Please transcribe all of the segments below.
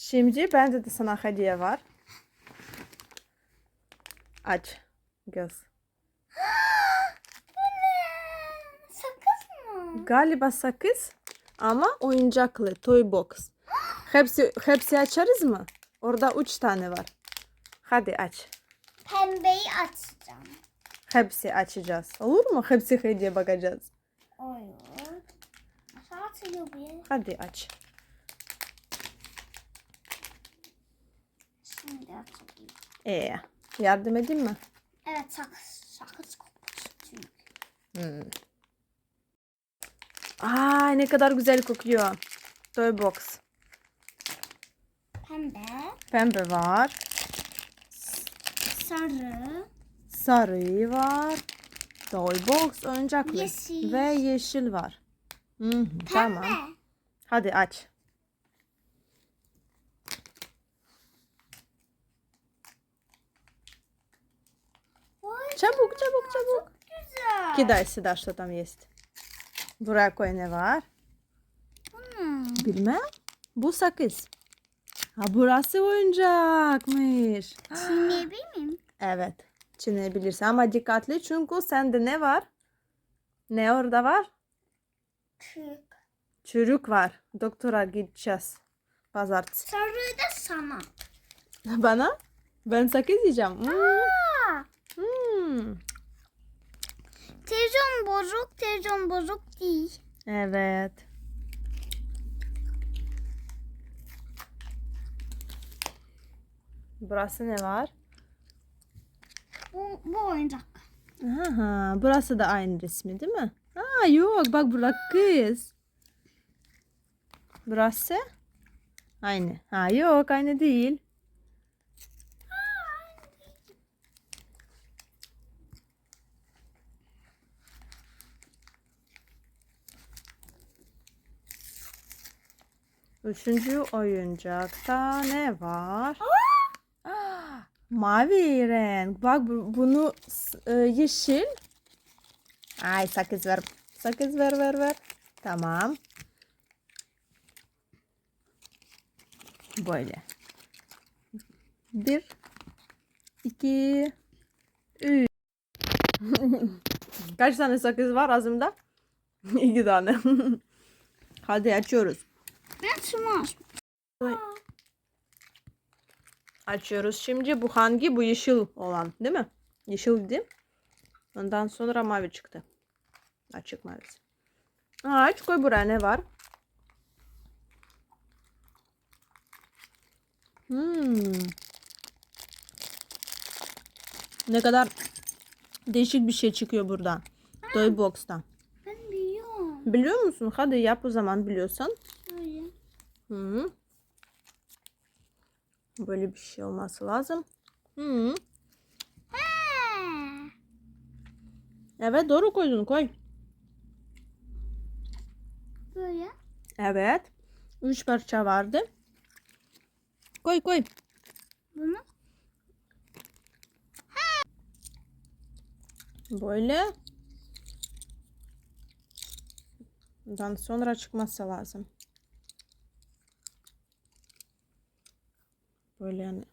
Şimdi bende de sana hediye var. Aç. Göz. Sakız mı? Galiba sakız ama oyuncaklı. Toy box. Hepsi, hepsi açarız mı? Orada üç tane var. Hadi aç. Pembeyi açacağım. Hepsi açacağız. Olur mu? Hepsi hediye bakacağız. Olur. Nasıl açılıyor bu ya? Hadi aç. Ee, yardım edeyim mi? Evet sakız. Sakız kokmuş çünkü. Hmm. Aa, ne kadar güzel kokuyor. Toy box. Pembe, Pembe var. sarı, Sarı var. Toy box oyuncaklı. Yeşil. Ve yeşil var. Hı hı, pembe. tamam. Hadi aç. Czabuk, czabuk, czabuk. Güzel. Kidaj Sıdaş co tam jest. Buraya koy ne var? Hmm. Bilmem. Bu sakız. Ha burası oyuncakmış. Çiğneyebilir miyim? Evet. Çiğneyebilirsin ama dikkatli çünkü sende ne var? Ne orada var? Çürük. Çürük var. Doktora gideceğiz. Pazartesi. Sarıyı da sana. Bana? Ben sakız yiyeceğim. Aa. Hmm. hmm televizyon bozuk, televizyon bozuk değil. Evet. Burası ne var? Bu, bu oyuncak. Aha, burası da aynı resmi değil mi? Aa yok bak burada kız. Burası aynı. Ha yok aynı değil. Üçüncü oyuncakta ne var? Aa, mavi renk. Bak bu- bunu e, yeşil. Ay sakız ver. Sakız ver ver ver. Tamam. Böyle. Bir, iki, üç. Kaç tane sakız var ağzımda? İki tane. Hadi açıyoruz. Şunu aç. Açıyoruz şimdi. Bu hangi? Bu yeşil olan değil mi? Yeşildi. Ondan sonra mavi çıktı. Açık mavisi. Aa, aç koy buraya ne var? Hmm. Ne kadar değişik bir şey çıkıyor buradan. Toy box'tan. Ben biliyorum. Biliyor musun? Hadi yap o zaman biliyorsan. Hı. Böyle bir şey olması lazım. Hı. Evet doğru koydun koy. Böyle. Evet. Üç parça vardı. Koy koy. Bunu. Böyle. Ondan sonra çıkması lazım. Böyle yani.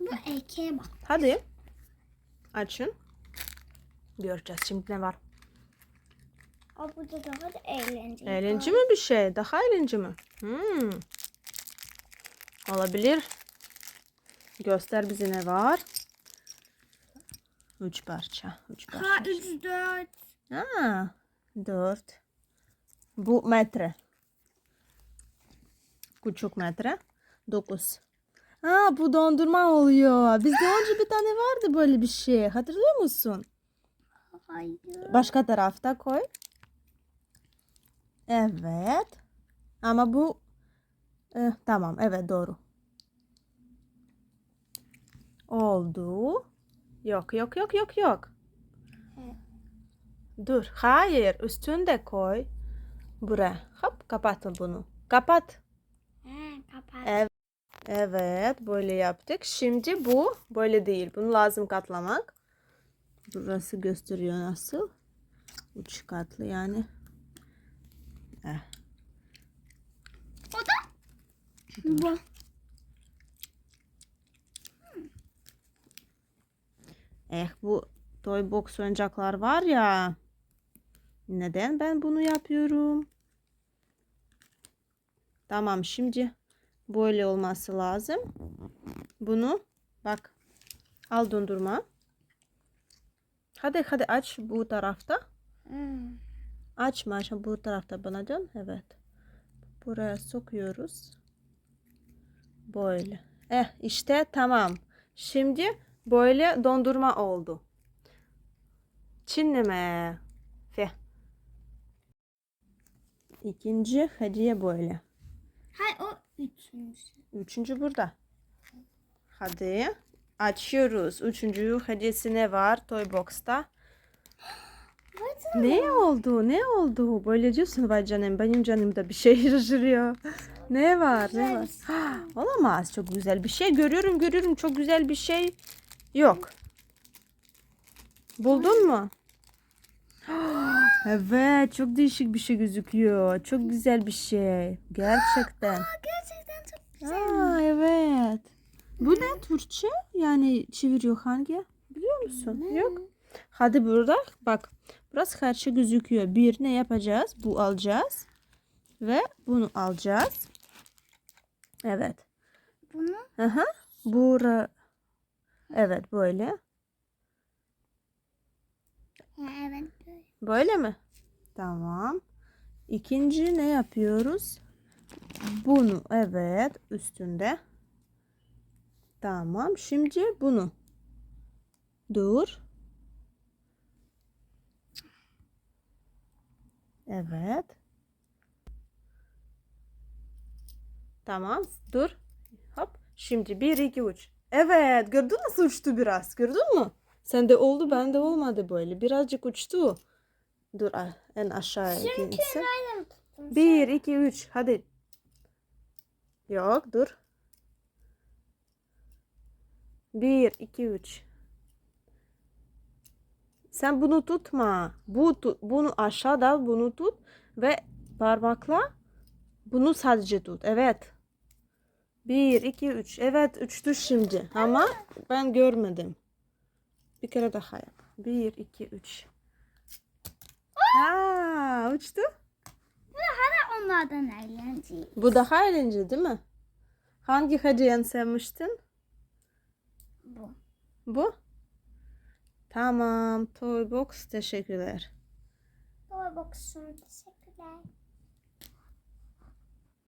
Bu erkeğe bak. Hadi. Açın. Göreceğiz şimdi ne var. O burada daha da eğlenceli. Eğlence mi bir şey? Daha eğlence mi? Hmm. Olabilir. Göster bize ne var. Üç parça. Üç parça. Ha 3 4. Ha, dört. Bu metre. Küçük metre. Dokuz. Ha, bu dondurma oluyor. Bizde önce bir tane vardı böyle bir şey. Hatırlıyor musun? Hayır. Başka tarafta koy. Evet. Ama bu eh, tamam. Evet doğru. Oldu. Yok yok yok yok yok. Dur. Hayır. Üstünde koy. Buraya. Hop kapat bunu. Kapat. Evet. Böyle yaptık. Şimdi bu böyle değil. Bunu lazım katlamak. Burası gösteriyor nasıl. Üç katlı yani. Eh. Bu. Eh bu toy box oyuncaklar var ya. Neden ben bunu yapıyorum? Tamam şimdi böyle olması lazım. Bunu bak al dondurma. Hadi hadi aç bu tarafta. Hmm. Açma açma bu tarafta bana dön. Evet. Buraya sokuyoruz. Böyle. Eh işte tamam. Şimdi böyle dondurma oldu. Çinleme. Fe. İkinci hediye böyle. Hayır o üçüncüsü. Üçüncü burada. Hadi açıyoruz. Üçüncü hediyesi ne var Toy Box'ta? Ne oldu? Ne oldu? Böyle diyorsun vay canım. Benim canımda bir şey şaşırıyor. Ne var? Ne var? Olamaz. Çok güzel bir şey. Görüyorum görüyorum. Çok güzel bir şey. Yok. Buldun mu? Evet. Çok değişik bir şey gözüküyor. Çok güzel bir şey. Gerçekten. Aa, evet. Bu ne Türkçe? Yani çeviriyor hangi? Biliyor musun? Yok. Hadi burada bak. Burası şey gözüküyor. Bir ne yapacağız? Bu alacağız. Ve bunu alacağız. Evet. Bunu Aha. Bura. Evet böyle. evet böyle. Böyle mi? Tamam. İkinci ne yapıyoruz? Bunu evet üstünde. Tamam. Şimdi bunu. Dur. Evet. Tamam. Dur. Hop. Şimdi bir, iki, üç. Evet. Gördün nasıl uçtu biraz? Gördün mü? Sende oldu bende olmadı böyle. Birazcık uçtu. Dur en aşağıya. Nereden tuttun? Bir, iki, üç. Hadi. Yok dur. Bir, iki, üç. Sen bunu tutma. Bu tu- bunu aşağıda bunu tut ve parmakla bunu sadece tut. Evet. Bir, iki, üç. Evet uçtu şimdi ama ben görmedim. Bir kere daha yap. Bir, iki, üç. Ha, uçtu. Onlardan eğlenceli. Bu daha eğlenceli değil mi? Hangi hediyen sevmiştin? Bu. Bu? Tamam. Toy Box teşekkürler. Bakışın teşekkürler.